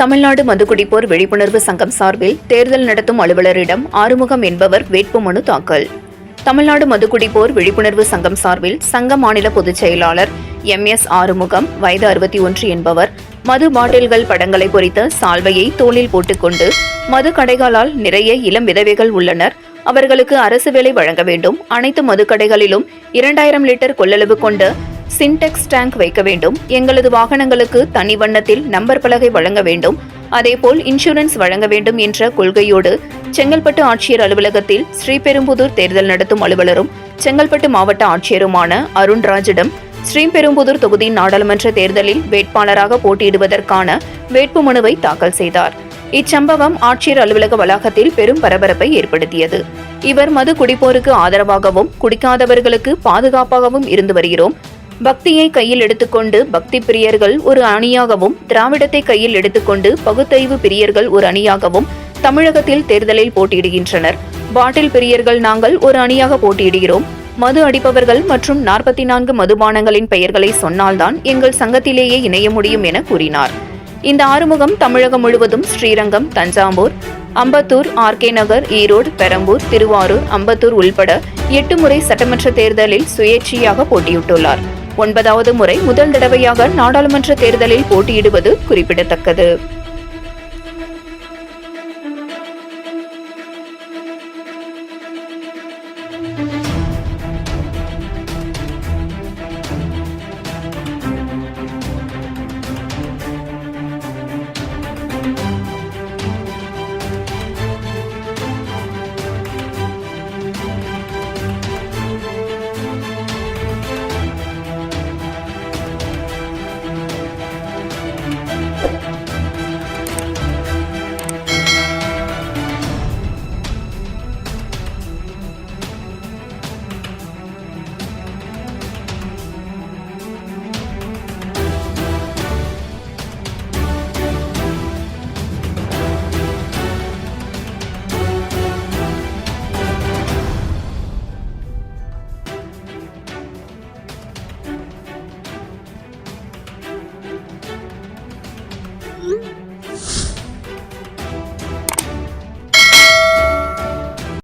தமிழ்நாடு மதுகுடிப்போர் விழிப்புணர்வு சங்கம் சார்பில் தேர்தல் நடத்தும் அலுவலரிடம் ஆறுமுகம் என்பவர் வேட்புமனு தாக்கல். தமிழ்நாடு மதுகுடிப்போர் விழிப்புணர்வு சங்கம் சார்பில் சங்க மாநில பொதுச் செயலாளர் எம் எஸ் ஆறுமுகம் வயது அறுபத்தி ஒன்று என்பவர் மது பாட்டில்கள் படங்களை பொறித்த சால்வையை தோளில் போட்டுக்கொண்டு மது கடைகளால் நிறைய இளம் விதவைகள் உள்ளனர். அவர்களுக்கு அரசு வேலை வழங்க வேண்டும். அனைத்து மதுக்கடைகளிலும் இரண்டாயிரம் லிட்டர் கொள்ளளவு கொண்ட சின்டெக்ஸ் டேங்க் வைக்க வேண்டும். எங்களது வாகனங்களுக்கு தனி வண்ணத்தில் நம்பர் பலகை வழங்க வேண்டும். அதேபோல் இன்சூரன்ஸ் வழங்க வேண்டும் என்ற கொள்கையோடு செங்கல்பட்டு ஆட்சியர் அலுவலகத்தில் ஸ்ரீபெரும்புதூர் தேர்தல் நடத்தும் அலுவலரும் செங்கல்பட்டு மாவட்ட ஆட்சியருமான அருண்ராஜிடம் ஸ்ரீபெரும்புதூர் தொகுதி நாடாளுமன்ற தேர்தலில் வேட்பாளராக போட்டியிடுவதற்கான வேட்புமனுவை தாக்கல் செய்தார். இச்சம்பவம் ஆட்சியர் அலுவலக வளாகத்தில் பெரும் பரபரப்பை ஏற்படுத்தியது. இவர் மது குடிப்போருக்கு ஆதரவாகவும் குடிக்காதவர்களுக்கு பாதுகாப்பாகவும் இருந்து வருகிறோம். பக்தியை கையில் எடுத்துக்கொண்டு பக்தி பிரியர்கள் ஒரு அணியாகவும் திராவிடத்தை கையில் எடுத்துக்கொண்டு பகுத்தறிவு பிரியர்கள் ஒரு அணியாகவும் தமிழகத்தில் தேர்தலில் போட்டியிடுகின்றனர். பாட்டில் பிரியர்கள் நாங்கள் ஒரு அணியாக போட்டியிடுகிறோம். மது அடிப்பவர்கள் மற்றும் நாற்பத்தி நான்கு மதுபானங்களின் பெயர்களை சொன்னால்தான் எங்கள் சங்கத்திலேயே இணைய முடியும் என கூறினார். இந்த ஆறுமுகம் தமிழகம் முழுவதும் ஸ்ரீரங்கம் தஞ்சாவூர் அம்பத்தூர் ஆர்கே நகர் ஈரோடு பெரம்பூர் திருவாரூர் அம்பத்தூர் உள்பட எட்டு முறை சட்டமன்ற தேர்தலில் சுயேட்சையாக போட்டியிட்டுள்ளார். ஒன்பதாவது முறை முதல் தடவையாக நாடாளுமன்ற தேர்தலில் போட்டியிடுவது குறிப்பிடத்தக்கது.